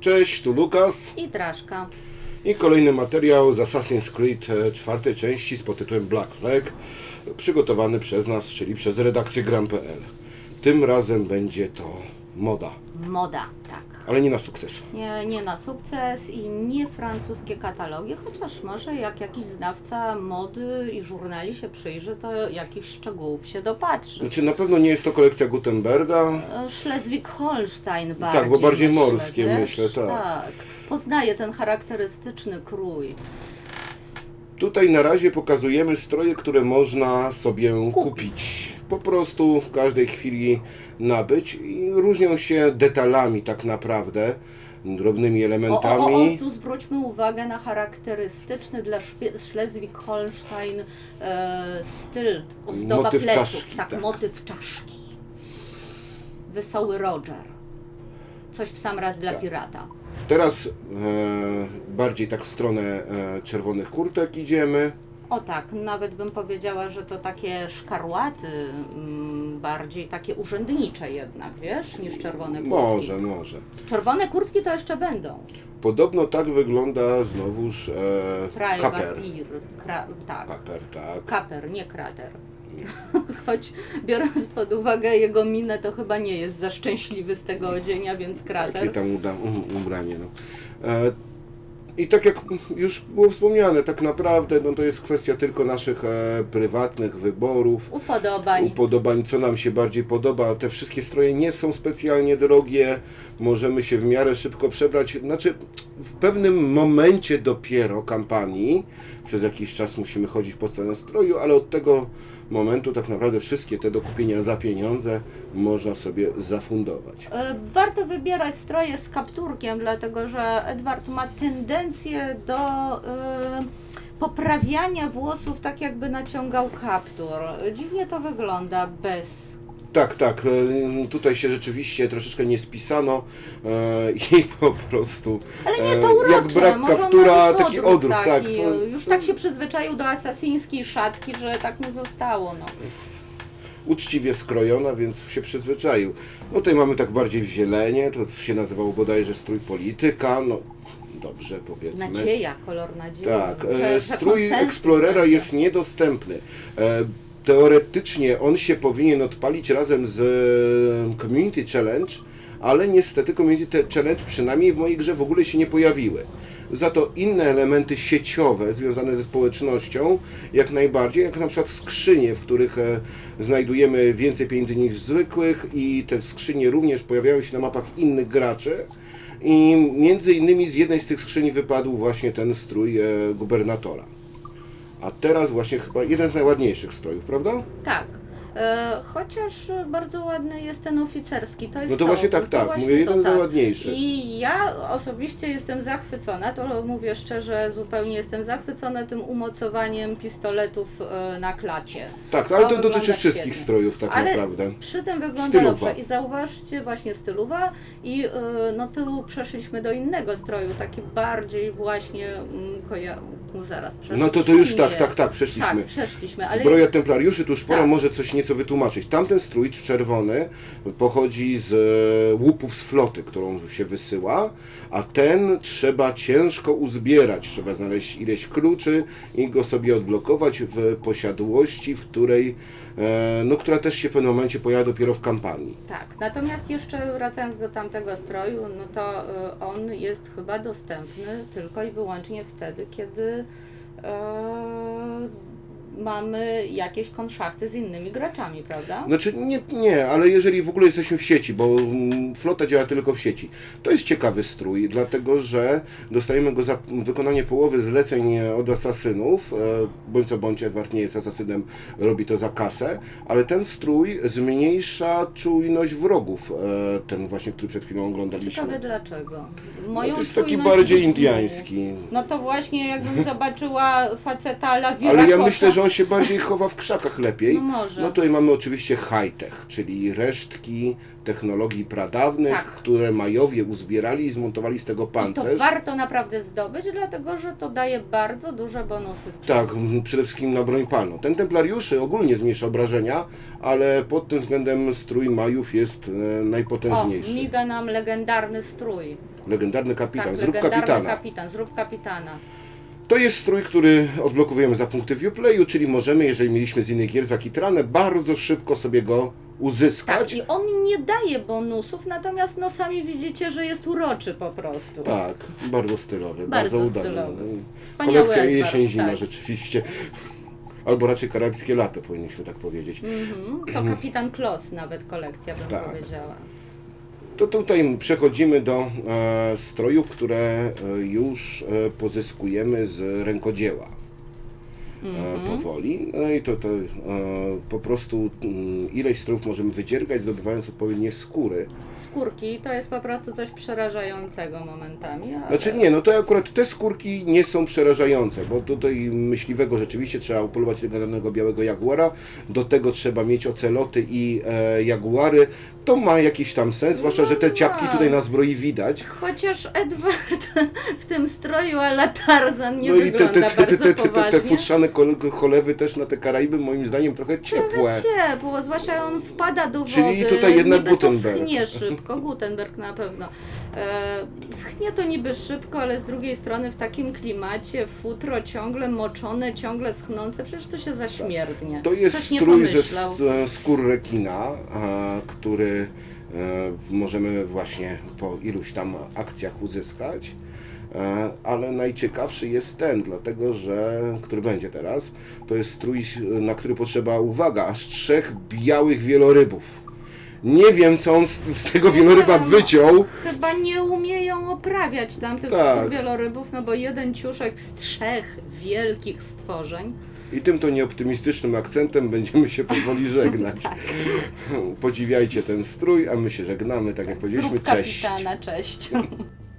Cześć, tu Lukas I Traszka. i kolejny materiał z Assassin's Creed e, czwartej części z tytułem Black Flag, przygotowany przez nas, czyli przez redakcję gram.pl. Tym razem będzie to moda, Moda, tak. ale nie na sukces. Nie, nie na sukces i nie francuskie katalogi, chociaż może jak jakiś znawca mody i żurnali się przyjrzy, to jakichś szczegółów się dopatrzy. Znaczy na pewno nie jest to kolekcja Gutenberga, E, Schleswig-Holstein bardziej. Tak, bo bardziej myślę, morskie, wiesz? myślę, tak. tak. Poznaje ten charakterystyczny krój. Tutaj na razie pokazujemy stroje, które można sobie kupić. Po prostu w każdej chwili nabyć i różnią się detalami tak naprawdę, drobnymi elementami. o, o, o, tu zwróćmy uwagę na charakterystyczny dla Schleswig-Holstein e, styl ozdoba Motyw pleców. czaszki, tak, tak. motyw czaszki. Wesoły Roger. Coś w sam raz dla Tak. pirata. Teraz e, bardziej tak w stronę e, czerwonych kurtek idziemy. O tak, nawet bym powiedziała, że to takie szkarłaty, mm, bardziej takie urzędnicze jednak, wiesz, niż czerwone kurtki. Może, może. Czerwone kurtki to jeszcze będą. Podobno tak wygląda znowuż e, kaper. Privateer, kra- tak. Kaper, tak. Kaper, nie krater. Choć biorąc pod uwagę jego minę, to chyba nie jest za szczęśliwy z tego odzienia, więc Jakie krater. tam uda, um, ubranie. No. E, I tak jak już było wspomniane, tak naprawdę no to jest kwestia tylko naszych e, prywatnych wyborów. Upodobań. upodobań, co nam się bardziej podoba. Te wszystkie stroje nie są specjalnie drogie, możemy się w miarę szybko przebrać. Znaczy, w pewnym momencie dopiero kampanii, przez jakiś czas musimy chodzić po stronę stroju, ale od tego momentu tak naprawdę wszystkie te do kupienia za pieniądze można sobie zafundować. E, Warto wybierać stroje z kapturkiem, dlatego że Edward ma tendencję do e, poprawiania włosów, tak jakby naciągał kaptur. Dziwnie to wygląda bez. Tak, tak, e, tutaj się rzeczywiście troszeczkę nie spisano e, i po prostu Ale nie, e, to urocze. jak brak kaptura, już taki odruch, tak. taki. To- Już to- tak się przyzwyczaił do asasyńskiej szatki, że tak mu zostało. No. uczciwie skrojona, więc się przyzwyczaił. No tutaj mamy tak bardziej w zielenie, to się nazywało bodajże strój polityka, no dobrze powiedzmy. Nadzieja, kolor nadziei. Tak, Że- strój będzie. jest niedostępny. Teoretycznie on się powinien odpalić razem z Community Challenge, ale niestety Community Challenge przynajmniej w mojej grze w ogóle się nie pojawiły. Za to inne elementy sieciowe związane ze społecznością, jak najbardziej, jak na przykład skrzynie, w których e, znajdujemy więcej pieniędzy niż zwykłych i te skrzynie również pojawiają się na mapach innych graczy. I między innymi z jednej z tych skrzyni wypadł właśnie ten strój e, gubernatora. A teraz właśnie chyba jeden z najładniejszych strojów, prawda? Tak. E, chociaż bardzo ładny jest ten oficerski. To jest No to właśnie tak, to tak. właśnie Mówię, jeden z tak. najładniejszych. I ja osobiście jestem zachwycona, to mówię szczerze, zupełnie jestem zachwycona tym umocowaniem pistoletów e, na klacie. Tak, ale to wygląda dotyczy wszystkich świetnie. strojów tak Ale naprawdę. Przy tym wygląda Stylowa. dobrze. I zauważcie właśnie stylowa i e, no tu przeszliśmy do innego stroju, taki bardziej właśnie mm, koja... no zaraz przeszliśmy. No to to już tak, tak, tak, przeszliśmy. Tak, przeszliśmy, ale Zbroja templariuszy, tu już pora Tak. może coś nieco wytłumaczyć. Tamten strój czerwony pochodzi z e, łupów z floty, którą się wysyła, a ten trzeba ciężko uzbierać. Trzeba znaleźć ileś kluczy i go sobie odblokować w posiadłości, w której, e, no, która też się w pewnym momencie pojawia dopiero w kampanii. Tak, natomiast jeszcze wracając do tamtego stroju, no to y, on jest chyba dostępny tylko i wyłącznie wtedy, kiedy y, mamy jakieś konszachty z innymi graczami, prawda? Znaczy nie, nie, ale jeżeli w ogóle jesteśmy w sieci, bo mm, flota działa tylko w sieci, to jest ciekawy strój, dlatego że dostajemy go za wykonanie połowy zleceń e, od asasynów, e, bądź co bądź Edward nie jest asasynem, robi to za kasę, ale ten strój zmniejsza czujność wrogów, e, ten właśnie, który przed chwilą oglądaliśmy. Ciekawe dlaczego. No, Moją to jest taki czujność bardziej indiański. No to właśnie jakbym zobaczyła faceta Lawira Ale ja myślę, że może on się bardziej chowa w krzakach lepiej. No może. No tutaj mamy oczywiście high-tech, czyli resztki technologii pradawnych, Tak. które Majowie uzbierali i zmontowali z tego I to pancerz. warto naprawdę zdobyć, dlatego że to daje bardzo duże bonusy w grze. Tak, m, przede wszystkim na broń palną. Ten Templariuszy ogólnie zmniejsza obrażenia, ale pod tym względem strój Majów jest e, O, najpotężniejszy. miga nam legendarny strój. Legendarny kapitan, tak, zrób legendarny kapitan, zrób kapitana. To jest strój, który odblokowujemy za punkty viewplayu, czyli możemy, jeżeli mieliśmy z innych gier zakitranę, bardzo szybko sobie go uzyskać. Tak, i on nie daje bonusów, natomiast no sami widzicie, że jest uroczy po prostu. Tak, bardzo stylowy, Bardzo bardzo, udany. stylowy. No, Wspaniały Kolekcja jesień-zima tak. rzeczywiście. Albo raczej karabskie lato, powinniśmy tak powiedzieć. Mhm, to kapitan Klos nawet kolekcja bym Tak. powiedziała. To tutaj przechodzimy do e, strojów, które e, już e, pozyskujemy z rękodzieła. E, powoli. No i to, to e, po prostu mm, ileś strojów możemy wydziergać, zdobywając odpowiednie skóry. Skórki to jest po prostu coś przerażającego momentami. Ale... Znaczy nie, no to akurat te skórki nie są przerażające, bo tutaj myśliwego rzeczywiście trzeba upolować tego danego białego jaguara, do tego trzeba mieć oceloty i e, jaguary. To ma jakiś tam sens, zwłaszcza, że te ciapki ma. tutaj na zbroi widać. Chociaż Edward w tym stroju ala Tarzan nie no i te, wygląda te, te, te, te, te, te futrzane kol- cholewy też na te Karaiby moim zdaniem trochę ciepłe. Trochę ciepło, zwłaszcza on wpada do wody. Czyli tutaj jednak niby Gutenberg. to schnie szybko, Gutenberg na pewno. E, schnie to niby szybko, ale z drugiej strony w takim klimacie futro ciągle moczone, ciągle schnące, przecież to się zaśmierdnie. To jest Ktoś nie strój ze pomyślał. skór rekina, a, który e, możemy właśnie po iluś tam akcjach uzyskać. E, Ale najciekawszy jest ten, dlatego że, który będzie teraz, to jest strój, na który potrzeba, uwaga, aż trzech białych wielorybów. Nie wiem, co on z, z tego wieloryba no. wyciął. Chyba nie umieją oprawiać tam tych Tak. wielorybów, no bo jeden ciuszek z trzech wielkich stworzeń. I tym to nieoptymistycznym akcentem będziemy się powoli żegnać. Tak. Podziwiajcie ten strój, a my się żegnamy, tak jak powiedzieliśmy, Zrób cześć. kapitana, cześć.